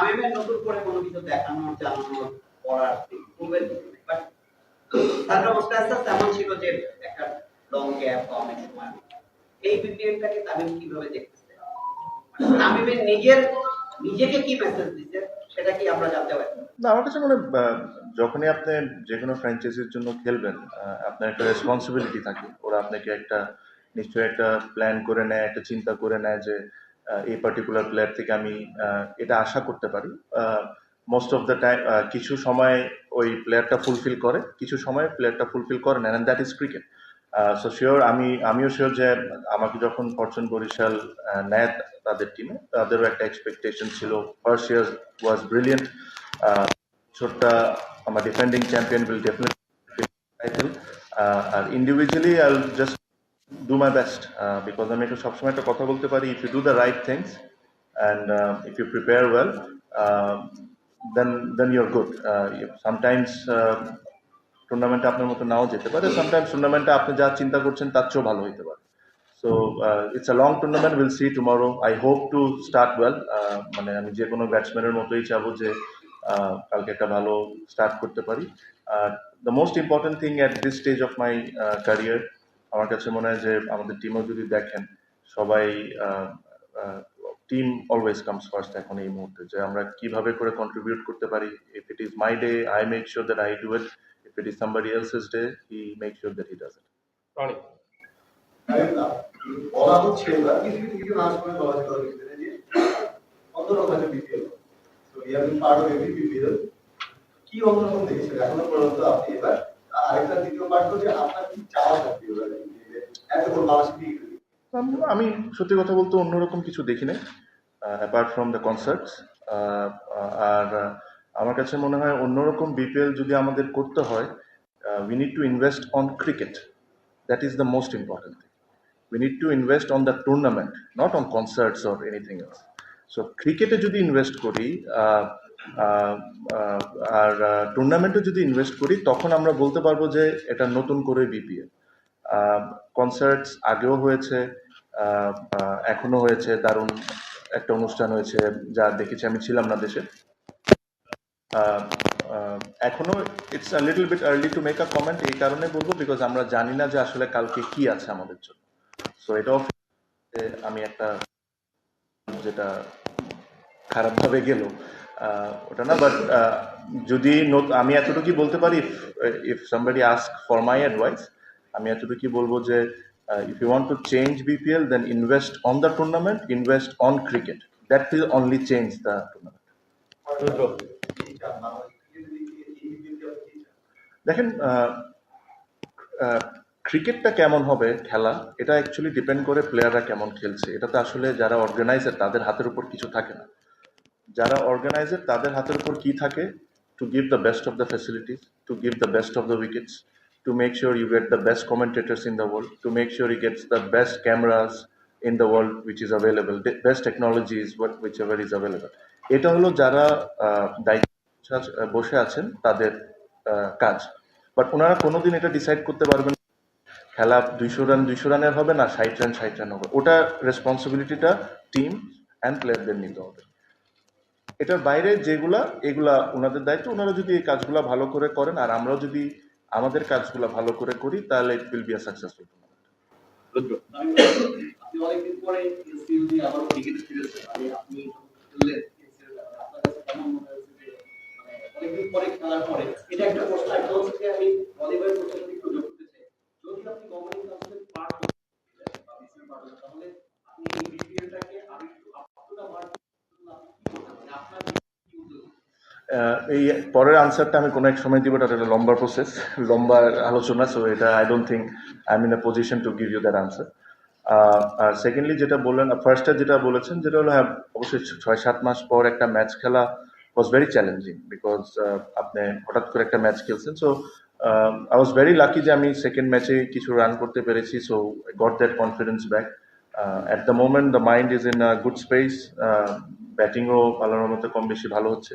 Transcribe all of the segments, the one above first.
তামিমের নতুন করে কোনো কিছু দেখানোর, জানানোর, করার বাট তার অবস্থা আস্তে আস্তে এমন ছিল যে একটা লং গ্যাপ বা অনেক সময়। এই বিপিএলটাকে তামিম কীভাবে দেখতেছে? মানে তামিমের নিজের, নিজেকে কি মেসেজ দিচ্ছে সেটা কি আমরা জানতে পারি? না, আমার কাছে মনে যখনই আপনি যে কোনো ফ্র্যাঞ্চাইজির জন্য খেলবেন আপনার একটা রেসপন্সিবিলিটি থাকে। ওরা আপনাকে একটা, নিশ্চয়ই একটা প্ল্যান করে নেয়, একটা চিন্তা করে নেয় যে এই পার্টিকুলার প্লেয়ার থেকে আমি এটা আশা করতে পারি। মোস্ট অফ দ্য টাইম কিছু সময় ওই প্লেয়ারটা ফুলফিল করে, কিছু সময় প্লেয়ারটা ফুলফিল করে না and that is cricket so sure আমি, আমিও শিওর যে আমাকে যখন ফরচুন বরিশাল নেয় তাদের টিমে তাদেরও একটা এক্সপেকটেশন ছিল। ফার্স্ট ইয়ার ওয়াজ ব্রিলিয়েন্ট ছোট্টা আমার defending champion will definitely R individually I just do my best because আমি একটু সবসময় একটা কথা বলতে পারি if you do the right things and if you prepare well then then you're good sometimes টুর্নামেন্টে আপনার মতো নাও যেতে পারে সামটাইমস টুর্নামেন্টে আপনি যা চিন্তা করছেন তার চেয়েও ভালো হতে পারে। So it's a long tournament will see tomorrow I hope to start well মানে আমি যে কোনো ব্যাটসম্যানের মতোই চাবো যে আহ, কালকে একটা ভালো স্টার্ট করতে পারি। আর the most important thing at this stage of my career আমার কাছে মনে হয় যে আমাদের টিমও যদি দেখেন সবাই টিম অলওয়েজ কামস ফার্স্ট এখন এই মুহূর্তে যে আমরা কীভাবে করে কন্ট্রিবিউট করতে পারি। If it is my day I make sure that I do it if it is somebody else's day he make sure that he does it Rony. তাই বলা হচ্ছে না কিছু কিছু কিছু নাচ করে বলা হচ্ছে যে অন্যরকম একটা বিপিএল। তো you have been part of every BPL. কি অন্যরকম দেখেছেন এখনও পর্যন্ত আপনি এবার? আম- সত্যি কথা বলতে অন্যরকম কিছু দেখি নাই অ্যাপার্ট ফ্রম দ্য কনসার্টস আর আমার কাছে মনে হয় অন্যরকম বিপিএল যদি আমাদের করতে হয় we need to invest on cricket that is the most important we need to invest on the tournament not on concerts or anything else so ক্রিকেটে যদি ইনভেস্ট করি আর টুর্নামেন্টে যদি ইনভেস্ট করি, তখন আমরা বলতে পারব যে এটা নতুন করে বিপিএল কনসার্টস আগেও হয়েছে এখনও হয়েছে, দারুণ একটা অনুষ্ঠান হয়েছে যা দেখেছি আমি ছিলাম না দেশে। এখনও it's a little bit early to make a comment এই কারণে বলব বিকজ আমরা জানি না যে আসলে কালকে কি আছে আমাদের জন্য। সো এটাও আমি একটা যেটা খারাপভাবে গেল। ওটা না বাট যদি আমি এতটুকুই বলতে পারি if if somebody ask for my advice আমি এতটুকুই বলব যে if you want to change BPL then invest on the tournament invest on cricket that will only change the tournament দেখেন ক্রিকেটটা কেমন হবে খেলা, এটা অ্যাকচুয়ালি ডিপেন্ড করে প্লেয়াররা কেমন খেলছে। এটাতে আসলে যারা অর্গানাইজার তাদের হাতের উপর কিছু থাকে না। যারা অর্গানাইজার তাদের হাতের উপর কি থাকে? To give the best of the facilities to give the best of the wickets to make sure you get the best commentators in the world to make sure you gets the best cameras in the world which is available best technologies which ever is available এটা হলো যারা দায়িত্ব বসে আছেন, তাদের কাজ। But ওনারা কোনোদিন এটা ডিসাইড করতে পারবেন খেলা দুইশো রান দুইশো রানের হবে না, ষাট রান ষাট রান হবে। ওটা রেসপন্সিবিলিটিটা টিম অ্যান্ড প্লেয়ারদের নিতে হবে। এটার বাইরে যেগুলা, এগুলা ওনাদের দায়িত্ব ওনারা যদি এই কাজগুলা ভালো করে করেন, আর আমরাও যদি আমাদের কাজগুলা ভালো করে করি, তাহলে it will be a successful Rudra আপনি অনেকদিন পরে সিরিজ নিয়ে আবার ক্রিকেট ফিরেছেন আমি আপনি খেললেন আপনার কাছে কেমন মনে হয়েছে যে মানে অনেকদিন পরে খেলার পরে এটা একটা প্রশ্ন একটা হচ্ছে যে আমি ভলিবলের প্রশ্ন একটু যোগ করতে চাই যদি আপনি গভর্নিং কাউন্সিলের পার্ট বা বিসির পার্ট তাহলে আপনি এই বিপিএলটাকে আরও একটু আপ টু দা মার্ক আপনি কি করতে পারেন আপনার কি উদ্যোগ আহ, এই পরের আনসারটা আমি কোনো এক সময় দিব, এটা একটা লম্বা প্রসেস লম্বা আলোচনা সো এটা I don't think I am in a position to give you that answer R secondly যেটা বললেন ফার্স্টটা যেটা বলেছেন, যেটা হলো হ্যাঁ অবশ্যই ছয়, সাত মাস পর একটা ম্যাচ খেলা ওয়াজ ভেরি চ্যালেঞ্জিং বিকজ আপনি হঠাৎ করে একটা ম্যাচ খেলছেন so I was very lucky যে আমি সেকেন্ড ম্যাচে কিছু রান করতে পেরেছি so got that confidence back at the moment the mind is in good space ব্যাটিংও আল্লাহর মতো কম বেশি ভালো হচ্ছে।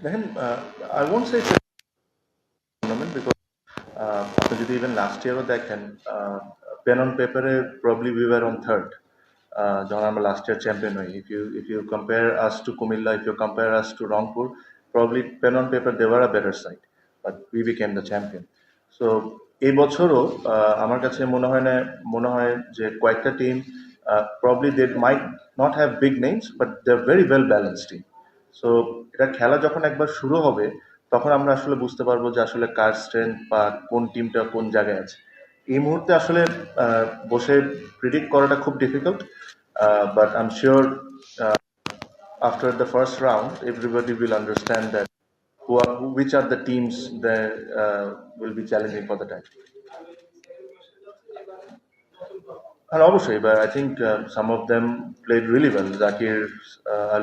দেখেন I won't say tournament because আপনি যদি ইভেন লাস্ট ইয়ারও দেখেন পেন অন পেপারে probably we were on third যখন আমরা লাস্ট ইয়ার চ্যাম্পিয়ন হই if you if you compare us to Comilla if you compare us to Rangpur probably pen on paper they were a better side but we became the champion so এই বছরও আহ, আমার কাছে মনে হয় না মনে হয় যে কয়েকটা team probably they might not have big names but they are very well balance team so এটা খেলা যখন একবার শুরু হবে তখন আমরা আসলে বুঝতে পারব যে আসলে কার স্ট্রেংথ বা কোন টিমটা কোন জায়গায় আছে এই মুহূর্তে আসলে বসে প্রিডিক্ট করাটা খুব difficult but I am sure after the first round everybody will understand that who are who, which are the teams that uh, will be challenging for the title. And obviously, but I think uh, some of them played uh,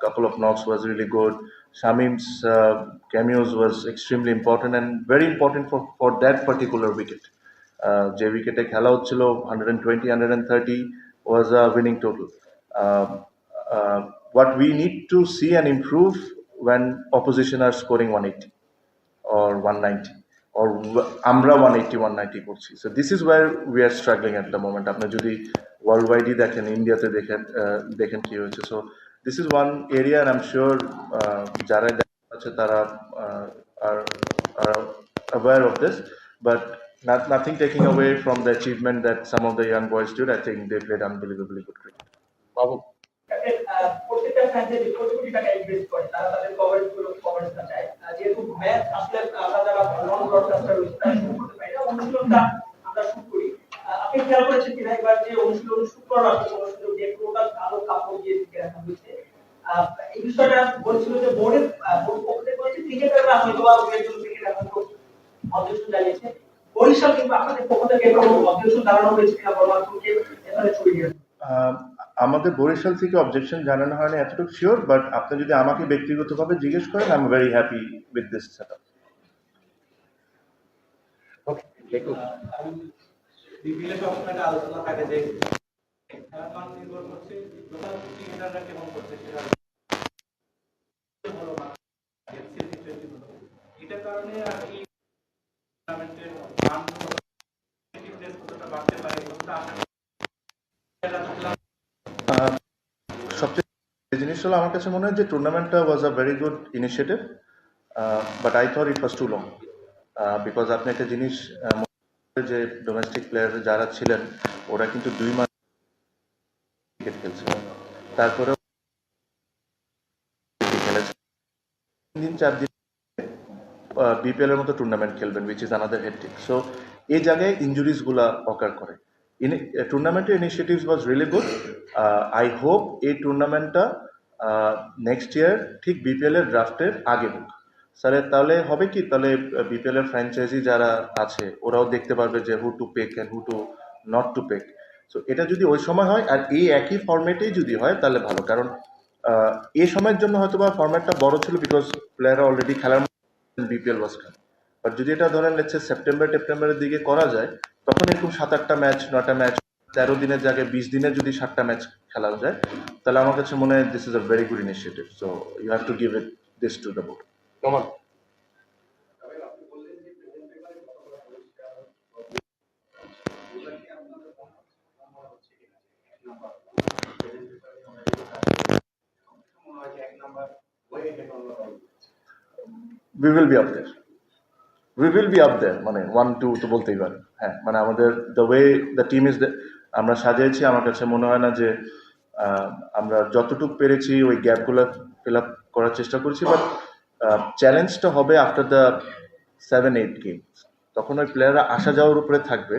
couple of knocks was really good. Shamim's uh, cameos was extremely important and very important for, for that particular wicket. Uh, যে উইকেটে খেলা হচ্ছিল hundred and twenty hundred and thirty was a winning total what we need to see and improve when opposition are scoring 180 or 190 or w- আমরা 180 190 করছি so this is where we are struggling at the moment আপনি যদি world ওয়াইডই দেখেন ইন্ডিয়াতে দেখেন আহ, দেখেন কি হয়েছে so this is one area and i'm sure uh, যারা আছে তারা uh, are are aware of this but not, nothing taking away from the achievement that some of the young boys did i think they played unbelievably good cricket বাবু প্রত্যেকটা কোটি কোটি টাকা invest করে তারা তাদের কভারেজগুলো কভারেজটা চায় আহ, যেহেতু ম্যাচ আসলে আমরা যারা নন ব্রডকাস্টার রয়েছে তারা শুরু করতে পারি না অনুশীলনটা আমরা শুরু করি আপনি খেয়াল করেছেন কিনা একবার যে অনুশীলন শুরু করার বলছিল যে বোর্ডের বোর্ড পক্ষ থেকে বলেছে ক্রিকেটাররা হয়তো বা একজন ক্রিকেটার হয়তো অবজেকশন জানিয়েছে। বরিশাল কিন্তু আপনাদের পক্ষ থেকে অবজেকশন জানানো হয়েছে কিনা গণমাধ্যমকে এখানে ছড়িয়ে দিয়েছে আমাদের বরিশাল থেকে অবজেকশন জানানো হয়নি এতটুকু শিওর বাট আপনি যদি আমাকে ব্যক্তিগতভাবে জিজ্ঞেস করেন I am very happy with this set আলোচনা থাকে যে খেলার মান নির্ভর করছে লোকাল ক্রিকেটাররা কেমন করছে সেটা ভালো না এফসিএল টি এটার কারণে আর কি টুর্নামেন্টের কতটা বাড়তে পারে কতটা সবচেয়ে জিনিস হলো আমার কাছে মনে হয় যে টুর্নামেন্টটা was a very good initiative but I thought it was too long because আপনি একটা জিনিস যে ডোমেস্টিক প্লেয়ার যারা ছিলেন, ওরা কিন্তু দুই মাস ক্রিকেট খেলছে তারপরে খেলেছে তিন দিন, চার দিন বিপিএল এর মতো টুর্নামেন্ট খেলবেন which is another hectic so এই জায়গায় ইঞ্জুরিজগুলা অকার করে। টুর্নামেন্টের initiatives was really good I hope এই টুর্নামেন্টটা নেক্সট ইয়ার ঠিক বিপিএল এর ড্রাফটের আগে হোক। স্যার, তাহলে হবে কি? তাহলে বিপিএল এর ফ্র্যাঞ্চাইজি যারা আছে, ওরাও দেখতে পারবে যে who to pick and who to not to pick so এটা যদি ওই সময় হয়, আর এই একই ফর্মেটেই যদি হয়, তাহলে ভালো। কারণ এই সময়ের জন্য হয়তো বা ফর্ম্যাটটা বড় ছিল বিকজ প্লেয়াররা অলরেডি খেলার বিপিএল ওয়াজ আর যদি এটা ধরেন লেটসে সেপ্টেম্বর টেপ্টেম্বরের দিকে করা যায়, তখন এরকম সাত আটটা ম্যাচ নটা ম্যাচ তেরো দিনের জায়গায় বিশ দিনের যদি সাতটা ম্যাচ খেলা যায়, তাহলে আমার কাছে মনে হয় this is a very good initiative so you have to give it this to the board তবে আপনি বললেন যে প্রেজেন্ট পেপারে কতবার পরিষ্কার এগুলা কি আপনাদের মনে হচ্ছে কিনা যে এক নাম্বার প্রেজেন্ট পেপারে মনে হয় যে এক নাম্বার হয়ে গেল we will be up there we will be up there মানে ওয়ান টু তো বলতেই পারেন হ্যাঁ মানে আমাদের the way the team is আমরা সাজিয়েছি, আমার কাছে মনে হয় না যে আমরা যতটুকু পেরেছি ওই গ্যাপগুলো ফিল আপ করার চেষ্টা করেছি বাট চ্যালেঞ্জটা হবে after the seven eight games তখন ওই প্লেয়াররা আসা যাওয়ার উপরে থাকবে,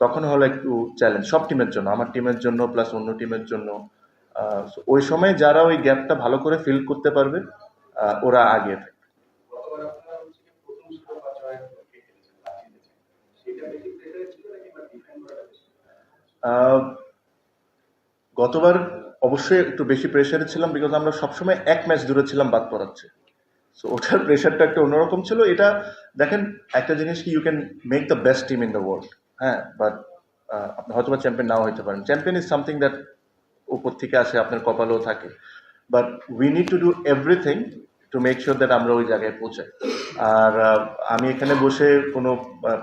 তখন হলো একটু চ্যালেঞ্জ সব টিমের জন্য, আমার টিমের জন্য প্লাস অন্য টিমের জন্য। ওই সময় যারা ওই গ্যাপটা ভালো করে ফিল করতে পারবে ওরা আগে থাকবে। গতবার আপনারা হচ্ছে কি প্রথম শিরোপা জয়ের লক্ষ্যে খেলেছেন বা জিতেছেন সেটা বেশি প্রেসারে ছিল নাকি বা ডিফেন্ড করাটা বেশি আহ, গতবার অবশ্যই একটু বেশি প্রেশারে ছিলাম বিকজ আমরা সবসময় এক ম্যাচ দূরে ছিলাম বাদ পড়াচ্ছে। সো ওটার প্রেশারটা একটা অন্যরকম ছিল। এটা দেখেন একটা জিনিস কি you can make the best team in the world হ্যাঁ? বাট আপনি হয়তো বা চ্যাম্পিয়ন নাও হইতে পারেন। চ্যাম্পিয়ন ইজ সামথিং দ্যাট উপর থেকে আসে আপনার কপালেও থাকে। But we need to do everything to make sure that আমরা ওই জায়গায় পৌঁছাই। আর আমি এখানে বসে কোনো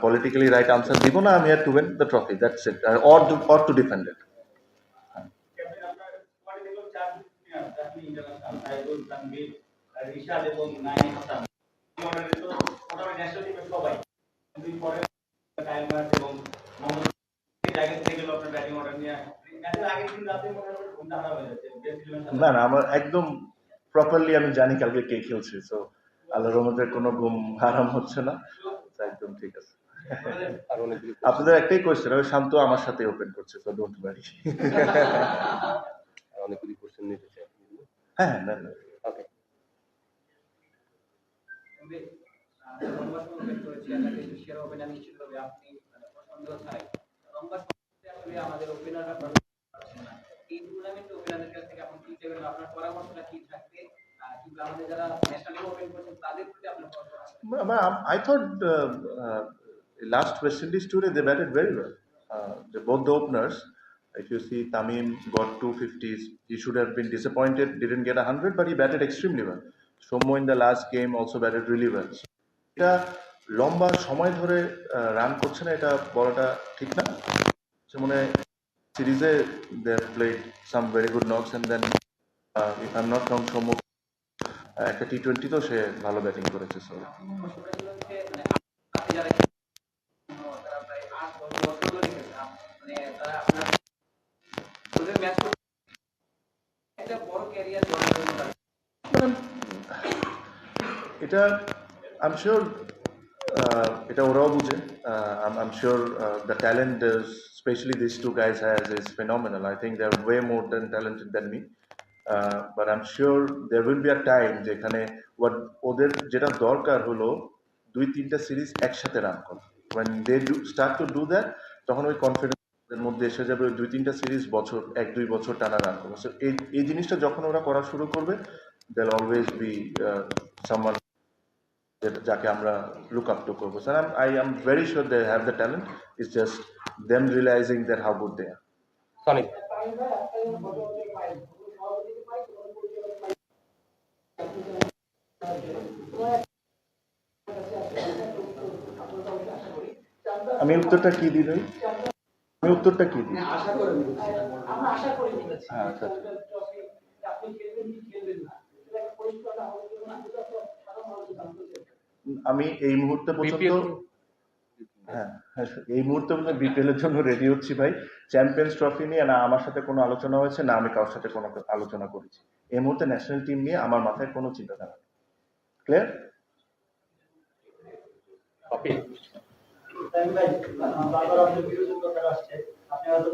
পলিটিক্যালি রাইট আনসার দিব না, আমি আর to win the trophy that's it or or to defend it এবং হয়ে না না আমার একদম প্রপারলি আমি জানি কালকে কে খেলছে সো আল্লাহ রহমতের কোনো ঘুম হারাম হচ্ছে না একদম ঠিক আছে। আপনাদের একটাই কোয়েশ্চেন ওই শান্ত আমার সাথে ওপেন করছে তো ডোন্ট ওয়ারি অনেকগুলি কোশ্চেন নিতে চাই। হ্যাঁ হ্যাঁ, না না ওকে আমাদের ওপেনাররা না এই টুর্নামেন্ট ওপেনারদের কাছ থেকে আপনি কি চাইবেন আপনার পরামর্শটা কি থাকবে um, I thought uh, uh, last West Indies tour they batted very well. Uh, the, both the openers, if you see Tamim got 250s, he should have been disappointed, didn't get 100, but he batted extremely well. Somo in the last game also batted really well. এটা লম্বা সময় ধরে run করছে না এটা বলাটা ঠিক না সে মনে সিরিজে they played some very good knocks and then if I am not wrong Soumya আহ, একটা টি টোয়েন্টিতেও সে ভালো ব্যাটিং করেছে সো এটা আই এম শিওর এটা ওরাও বুঝে। I am sure the talent specially this two guys has is phenomenal I think they are way more then talented than me but I am sure there will be a time যেখানে ওদের যেটা দরকার হলো, দুই, তিনটা series একসাথে run করা। When they do, start to do that, তখন ওই কনফিডেন্স এর মধ্যে এসে যাবে দুই, তিনটা সিরিজ বছর, এক, দুই বছর টানা রান করবে So এই এই জিনিসটা যখন ওরা করা শুরু করবে দেল অলওয়েজ বি সামওয়ান যাকে আমরা লুক আপ টু করব। Sir I am very sure they have the talent is just them realising that how good they are Sonic আমি উত্তরটা কি দিই ভাই? আমি উত্তরটা কি দিই? আশা করি আমরা আশা করি হ্যাঁ, আচ্ছা, আচ্ছা। আপনি খেলবেন কি খেলবেন না এটা একটা পরিষ্কার না হওয়ার জন্য না এটা তো সাধারণ মানুষ জানতে চায় আমি এই মুহূর্তে পর্যন্ত হ্যাঁ হ্যাঁ, এই মুহূর্তে পর্যন্ত বিপিএল এর জন্য রেডি হচ্ছি ভাই। চ্যাম্পিয়ন্স ট্রফি নিয়ে না আমার সাথে কোনো আলোচনা হয়েছে না আমি কারোর সাথে কোনো আলোচনা করেছি। এই মুহূর্তে ন্যাশনাল টিম নিয়ে আমার মাথায় কোনো চিন্তাধারা ক্লিয়ার ভাই। বারবার আপনার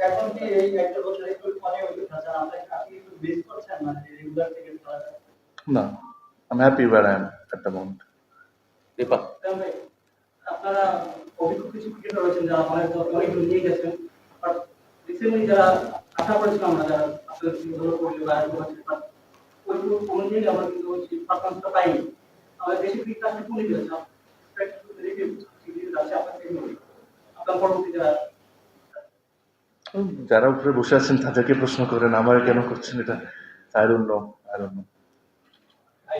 এখন কি এই একটা বছর একটু মানে থাকছেন আপনাকে আপনি একটু মিস করছেন মানে রেগুলার না I am happy where I am at the moment ভাই, আপনারা অভিজ্ঞ কিছু ক্রিকেটার রয়েছেন যারা অনেক অনেক দূর নিয়ে গেছেন বাট রিসেন্টলি যারা আশা করেছিলাম আমরা যারা আপনাদের থেকে ভালো করলে বা এরকম বাট ওই অনুযায়ী আমরা কিন্তু পারফরমেন্সটা পাইনি। আমাদের দেশে ক্রিকেট আসলে কমে গেছে আপনার থেকে আপনার পরবর্তী যারা যারা উপরে বসে আছেন তাদেরকে প্রশ্ন করেন আমার কেন করছেন এটা? I don't know